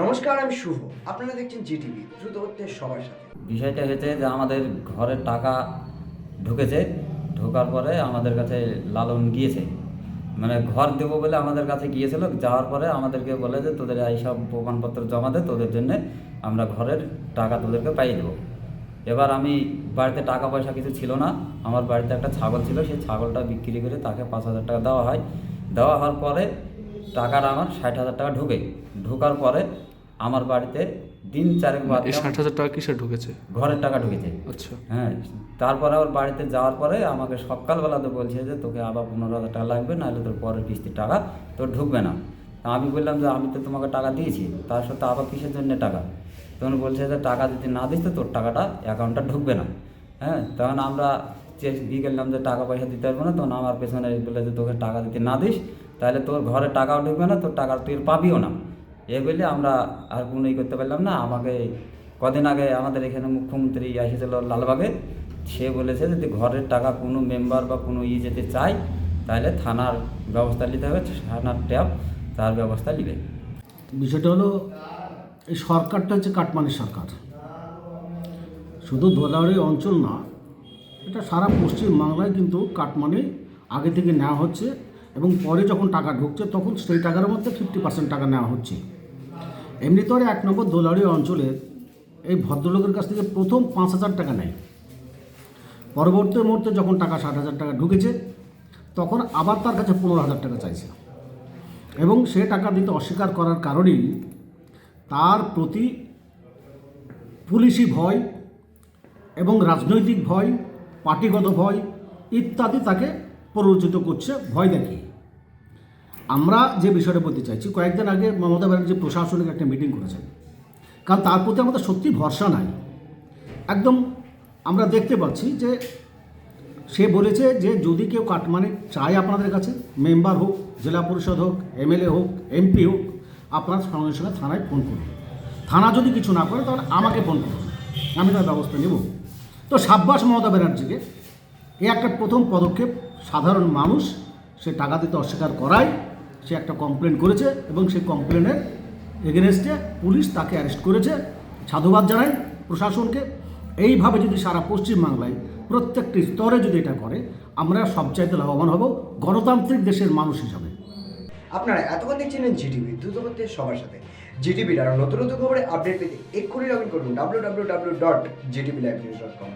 নমস্কার, আমি শুভ। আপনারা দেখছেন জিটিভি, দ্রুত হচ্ছে সবার সাথে। বিষয়টা হয়েছে যে আমাদের ঘরের টাকা ঢুকেছে, ঢোকার পরে আমাদের কাছে লালন গিয়েছে। মানে ঘর দেবো বলে আমাদের কাছে গিয়েছিল, যাওয়ার পরে আমাদেরকে বলে যে তোদের এইসব প্রমাণপত্র জমা দে, তোদের জন্যে আমরা ঘরের টাকা তোদেরকে পাইয়ে দেবো। এবার আমি বাড়িতে টাকা পয়সা কিছু ছিল না, আমার বাড়িতে একটা ছাগল ছিল, সেই ছাগলটা বিক্রি করে তাকে পাঁচ হাজার টাকা দেওয়া হয়। দেওয়া হওয়ার পরে টাকাটা আমার ষাট হাজার টাকা ঢুকে। ঢোকার পরে আমার বাড়িতে দিন চারেক বাদ ষাট হাজার টাকা কিসে ঢুকেছে? ঘরের টাকা ঢুকেছে। আচ্ছা। হ্যাঁ তারপরে আবার বাড়িতে যাওয়ার পরে আমাকে সকালবেলাতে বলছে যে তোকে আবার পনেরো হাজার টাকা লাগবে নাহলে তোর পরের কিস্তির টাকা তোর ঢুকবে না। আমি বললাম যে আমি তো তোমাকে টাকা দিয়েছি তার সাথে আবার কিসের জন্য টাকা? তখন বলছে যে টাকা যদি না দিস তো তোর টাকাটা অ্যাকাউন্টটা ঢুকবে না। হ্যাঁ তখন আমরা চেয়ে দিয়ে গেলাম যে টাকা পয়সা দিতে পারব না তখন আমার পেছনে বলে যে তোকে টাকা দিতে না দিস তাহলে তোর ঘরে টাকাও ঢুকবে না, তোর টাকা তুই পাবিও না। এ বলে আমরা আর কোনো ই করতে পারলাম না। আমাকে কদিন আগে আমাদের এখানে মুখ্যমন্ত্রী এসেছিল লালবাগে। সে বলেছে যদি ঘরের টাকা কোনো মেম্বার বা কোনো ই যেতে চায়, তাহলে থানার ব্যবস্থা নিতে হবে, থানার ট্যাব তার ব্যবস্থা নিবে। বিষয়টা হলো, এই সরকারটা হচ্ছে কাটমানি সরকার। শুধু ধোলাউড়ি অঞ্চল না, এটা সারা পশ্চিম বাংলায় কিন্তু কাটমানি আগে থেকে নেওয়া হচ্ছে। এবং পরে যখন টাকা ঢুকছে, তখন সেই টাকার মধ্যে ফিফটি পার্সেন্ট টাকা নেওয়া হচ্ছে। এমনি তো এক নম্বর দোলাউড়ি অঞ্চলে এই ভদ্রলোকের কাছ থেকে প্রথম পাঁচ হাজার টাকা নেয়। পরবর্তী মুহূর্তে যখন টাকা ষাট হাজার টাকা ঢুকেছে, তখন আবার তার কাছে পনেরো হাজার টাকা চাইছে। এবং সে টাকা দিতে অস্বীকার করার কারণেই তার প্রতি পুলিশি ভয় এবং রাজনৈতিক ভয়, পার্টিগত ভয় ইত্যাদি তাকে প্ররোচিত করছে, ভয় দেখিয়ে। আমরা যে বিষয়টা বলতে চাইছি, কয়েকদিন আগে মমতা ব্যানার্জি প্রশাসনিক একটা মিটিং করেছেন। কারণ তার প্রতি আমাদের সত্যি ভরসা নাই। একদম আমরা দেখতে পাচ্ছি যে সে বলেছে যে যদি কেউ কাটমানি চায় আপনাদের কাছে মেম্বার হোক, জেলা পরিষদ হোক, এমএলএ হোক, এমপি হোক, আপনার সঙ্গে সঙ্গে থানায় ফোন করুন। থানা যদি কিছু না করে, তাহলে আমাকে ফোন করুন। আমি তার ব্যবস্থা নেব। তো সাব্বাস মমতা ব্যানার্জিকে এ একটা প্রথম পদক্ষেপ সাধারণ মানুষ সে টাকা দিতে অস্বীকার করায়, সে একটা কমপ্লেন করেছে এবং সেই কমপ্লেনের এগেনস্টে পুলিশ তাকে অ্যারেস্ট করেছে। সাধুবাদ জানাই প্রশাসনকে। এইভাবে যদি সারা পশ্চিমবাংলায় প্রত্যেকটি স্তরে যদি এটা করে, আমরা সবচাইতে লাভবান হব গণতান্ত্রিক দেশের মানুষ হিসাবে। আপনারা এতক্ষণ দেখছিলেন জিটিভি দ্রুত হচ্ছে সবার সাথে। জিটিভির আরও নতুন নতুন খবরে আপডেট পেতে এক্ষুনি লগ ইন করুন W W W dot ZTV live news dot com